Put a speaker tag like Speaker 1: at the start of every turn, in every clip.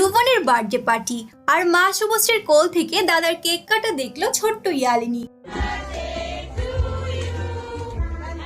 Speaker 1: Birthday party আর মা শুভশ্রীর কোল থেকে দাদার কেক কাটা দেখল ছোট্ট ইয়ালিনী।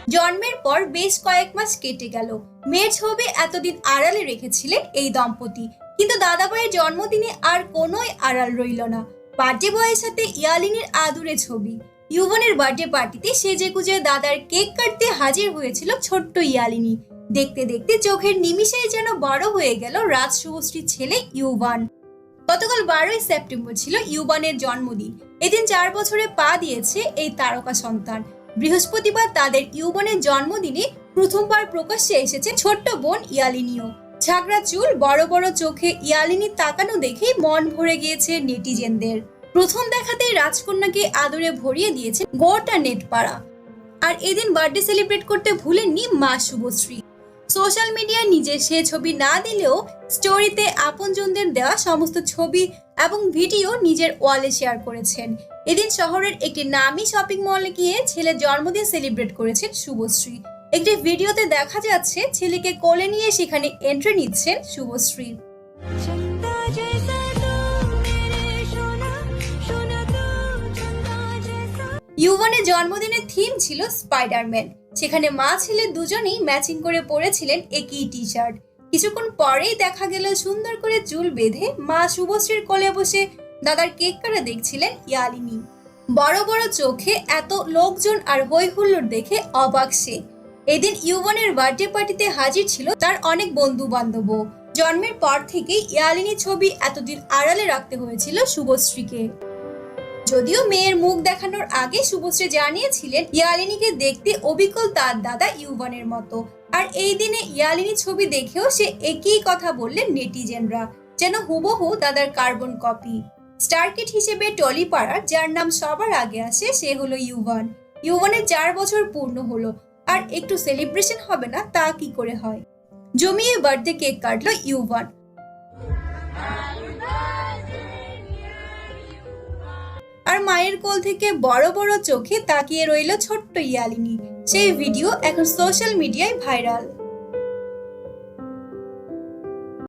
Speaker 1: জন্মের পর বেশ কয়েক মাস কেটে গেল। মেয়ের ছবি এতদিন আড়ালে রেখেছিলেন এই দম্পতি। কিন্তু দাদা দাদাভাইয়ের জন্মদিনে আর কোনোই আড়াল রইল না। বার্থডে বয়ের সাথে ইয়ালিনীর আদুরে ছবি। ইউবনের বার্থডে পার্টিতে সেজে গুজে দাদার কেক কাটতে হাজির হয়েছিল ছোট্ট ইয়ালিনী। দেখতে দেখতে চোখের নিমিষেই যেন বড় হয়ে গেল রাজ শুভশ্রীর ছেলে ইউবান। গতকাল বারোই সেপ্টেম্বর ছিল ইউবানের জন্মদিন। এদিন চার বছরে পা দিয়েছে এই তারকা সন্তান। বৃহস্পতিবার তাদের ইউবনের জন্মদিনে প্রথমবার প্রকাশ্যে এসেছে ছোট্ট বোন ইয়ালিনীও। ঝাগড়া চুল, বড় বড় চোখে ইয়ালিনীর তাকানো দেখেই মন ভরে গিয়েছে নেটিজেনদের। প্রথম দেখাতেই রাজকন্যাকে আদরে ভরিয়ে দিয়েছে গোটা নেটপাড়া। আর এদিন বার্থডে সেলিব্রেট করতে ভুলেননি মা শুভশ্রী সোশ্যাল মিডিয়ায় নিজের সে ছবি না দিলেও স্টোরিতে আপনজনদের দেওয়া সমস্ত ছবি এবং ভিডিও নিজের ওয়ালে শেয়ার করেছেন। এদিন শহরের একটি নামি শপিং মলে গিয়ে ছেলের জন্মদিন সেলিব্রেট করেছেন শুভশ্রী। একটি ভিডিওতে দেখা যাচ্ছে ছেলেকে কোলে নিয়ে সেখানে এন্ট্রি নিচ্ছেন শুভশ্রী। ইউভানের জন্মদিনের থিম ছিল স্পাইডারম্যান। সেখানে মা ছেলে দুজনেই ম্যাচিং করে পরেছিলেন একই টি শার্ট কিছুক্ষণ পরেই দেখা গেল সুন্দর করে চুল বেঁধে মা শুভশ্রীর কোলে বসে দাদার কেক কাটা দেখছিলেন ইয়ালিনী। বড় বড় চোখে এত লোকজন আর হই হুল্লোড় দেখে অবাক সে। এদিন ইউবনের বার্থডে পার্টিতে হাজির ছিল তার অনেক বন্ধু বান্ধবও জন্মের পর থেকেই ইয়ালিনী ছবি এতদিন আড়ালে রাখতে হয়েছিল শুভশ্রীকে। যদিও মেয়ের মুখ দেখানোর আগে শুভশ্রী জানিয়েছিলেন, ইয়ালিনীকে দেখতে অবিকল তার দাদা ইউবানের মতো। আর এই দিনে ইয়ালিনী ছবি দেখেও সে একই কথা বললেন নেটিজেনরা, যেন হুবহু দাদার কার্বন কপি। স্টারকিট হিসেবে টলি পাড়ার, যার নাম সবার আগে আসে, সে হলো ইউবান। ইউবানের চার বছর পূর্ণ হলো, আর একটু সেলিব্রেশন হবে না, তা কি করে হয়? জমিয়ে বার্থডে কেক কাটলো ইউবান। মায়ের কোল থেকে বড় বড় চোখে তাকিয়ে রইল ছোট্ট ইয়ালিনী। সেই ভিডিও এখন সোশ্যাল মিডিয়ায় ভাইরাল